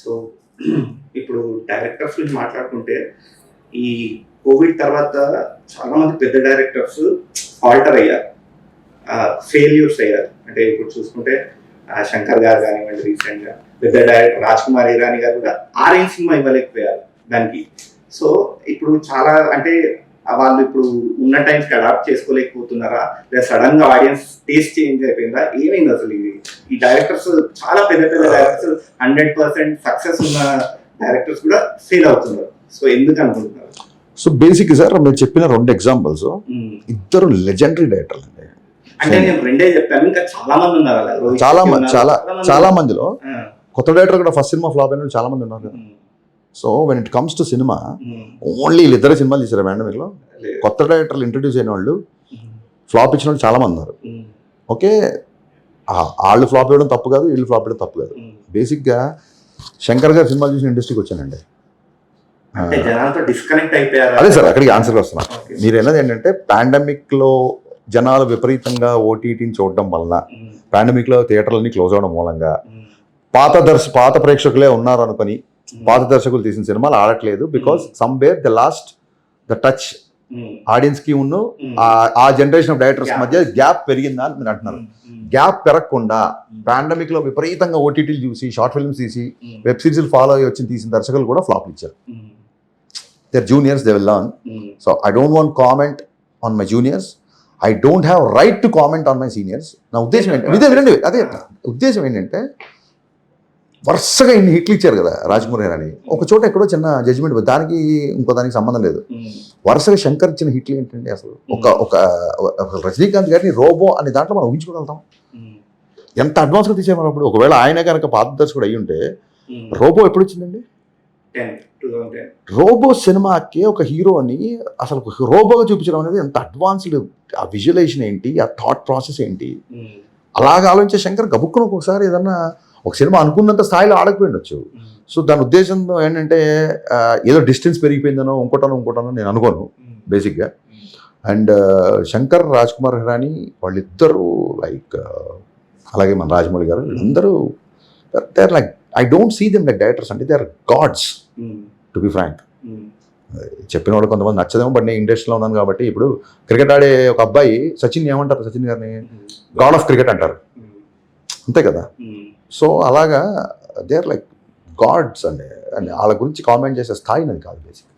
So ఇప్పుడు directors గురించి మాట్లాడుకుంటే ఈ కోవిడ్ తర్వాత చాలా మంది పెద్ద డైరెక్టర్స్ ఆల్టర్ అయ్యారు. ఫెయిల్యూర్స్ అయ్యారు. అంటే ఇప్పుడు చూసుకుంటే శంకర్ గారు కానివ్వండి రీసెంట్గా పెద్ద డైరెక్టర్ రాజ్ కుమార్ ఇరానీ గారు కూడా ఆరేంజ్ సినిమా ఇవ్వలేకపోయారు దానికి. సో ఇప్పుడు చాలా అంటే వాళ్ళు ఇప్పుడు ఉన్న టైమ్స్ అడాప్ట్ చేసుకోలేకపోతున్నారా? లేదా సడన్గా ఆడియన్స్ టేస్ట్ చేంజ్ అయిపోయిందా? ఏమైంది అసలు ఇది? ఈ డైరెక్టర్స్ చాలా పెద్ద పెద్ద డైరెక్టర్స్ హండ్రెడ్ పర్సెంట్ సక్సెస్ ఉన్న డైరెక్టర్స్ కూడా ఫెయిల్ అవుతున్నారు. సో ఎందుకు అనుకుంటున్నారు? సో బేసిక్ సార్ మీరు చెప్పిన రెండు ఎగ్జాంపుల్స్ ఉమ్. ఇద్దరు లెజెండరీ డైరెక్టర్లు అండి. అంటే నేను రెండే చెప్పాను. ఇంకా చాలా మంది ఉన్నారు. చాలా మంది చాలా చాలా. మందిలో కొత్త డైరెక్టర్ కూడా ఫస్ట్ సినిమా ఫ్లాప్ అయిన చాలా మంది ఉన్నారు. కదా so when it comes to cinema only వీళ్ళిద్దరే సినిమాలు తీసారు లేదు. కొత్త డైరెక్టర్లు ఇంట్రడ్యూస్ అయిన వాళ్ళు ఫ్లాప్ ఇచ్చిన వాళ్ళు చాలా మంది ఉన్నారు ఉమ్, ఓకే వాళ్ళు ఫ్లాప్ ఇవ్వడం తప్పు కాదు వీళ్ళు ఫ్లాప్ ఇవ్వడం తప్పు కాదు. బేసిక్గా శంకర్ గారు సినిమాలు చూసిన ఇండస్ట్రీకి వచ్చానండి. అదే సార్ అక్కడికి ఆన్సర్ వస్తున్నా. మీరు అన్నది ఏంటంటే పాండమిక్లో జనాలు విపరీతంగా ఓటీటీని చూడడం వలన పాండమిక్లో థియేటర్లన్నీ క్లోజ్ అవడం మూలంగా పాత దర్శ పాత ప్రేక్షకులే ఉన్నారు అనుకొని ఉమ్, పాత దర్శకులు తీసిన సినిమాలు ఆడట్లేదు because somewhere the lost the touch ఆడియన్స్కి ఉన్ను ఆ- జనరేషన్ ఆఫ్ డైరెక్టర్స్. మధ్య గ్యాప్ పెరిగిందా అని మీరు అంటున్నారు. గ్యాప్ పెరగకుండా పాండమిక్లో విపరీతంగా ఓటీటీలు చూసి షార్ట్ ఫిల్మ్స్ తీసి వెబ్ సిరీస్లు ఫాలో అయ్యి వచ్చి తీసిన దర్శకులు కూడా ఫ్లాప్ ఇచ్చారు. Their juniors they will learn so I don't want comment on my juniors I don't have right to comment on my seniors నా ఉద్దేశం ఏంటి? ఇదే వినండి అదే ఉద్దేశం ఏంటంటే వరుసగా ఇన్ని హిట్లు ఇచ్చారు కదా రాజమౌళి గారు అని ఒక చోట ఎక్కడో చిన్న జడ్జిమెంట్ దానికి ఇంకో దానికి సంబంధం లేదు. వరుసగా శంకర్ ఇచ్చిన హిట్లు ఏంటండి అసలు? ఒక ఒక రజనీకాంత్ గారిని రోబో అనే దాంట్లో మనం ఊహించుకోగలుగుతాం. ఎంత అడ్వాన్స్గా తీసేమన్నప్పుడు అప్పుడు? ఒకవేళ ఆయన కనుక పాత దర్శకుడు అయ్యి ఉంటే రోబో ఎప్పుడు వచ్చిందండి 10, 2010. రోబో సినిమాకి ఒక హీరోని అసలు ఒక రోబోగా చూపించడం అనేది ఎంత అడ్వాన్స్డ్ ఆ విజువలైజేషన్ ఏంటి? ఆ థాట్ ప్రాసెస్ ఏంటి? అలాగ ఆలోచించే శంకర్ గబుక్కున ఒక్కొక్కసారి ఏదన్నా ఒక సినిమా అనుకున్నంత స్థాయిలో ఆడకపోయి ఉండొచ్చు ఉమ్, సో దాని ఉద్దేశం ఏంటంటే ఏదో డిస్టెన్స్ పెరిగిపోయిందనో ఇంకోటనో ఇంకోటనో నేను అనుకోను బేసిక్గా. అండ్ శంకర్ రాజ్ కుమార్ హిరానీ వాళ్ళిద్దరూ లైక్ అలాగే మన రాజమౌళి గారు వీళ్ళందరూ they are like I don't see them like directors అంటే they are gods to be frank. చెప్పిన వాళ్ళు కొంతమంది నచ్చదేమో బట్ నేను ఇండస్ట్రీలో ఉన్నాను కాబట్టి ఇప్పుడు క్రికెట్ ఆడే ఒక అబ్బాయి సచిన్ ఏమంటారు సచిన్ గారిని? గాడ్ ఆఫ్ క్రికెట్ అంటారు. అంతే కదా? సో అలాగా దే ఆర్ లైక్ గాడ్స్ అండి. అండ్ వాళ్ళ గురించి కామెంట్ చేసే స్థాయి నాది కాదు బేసిక్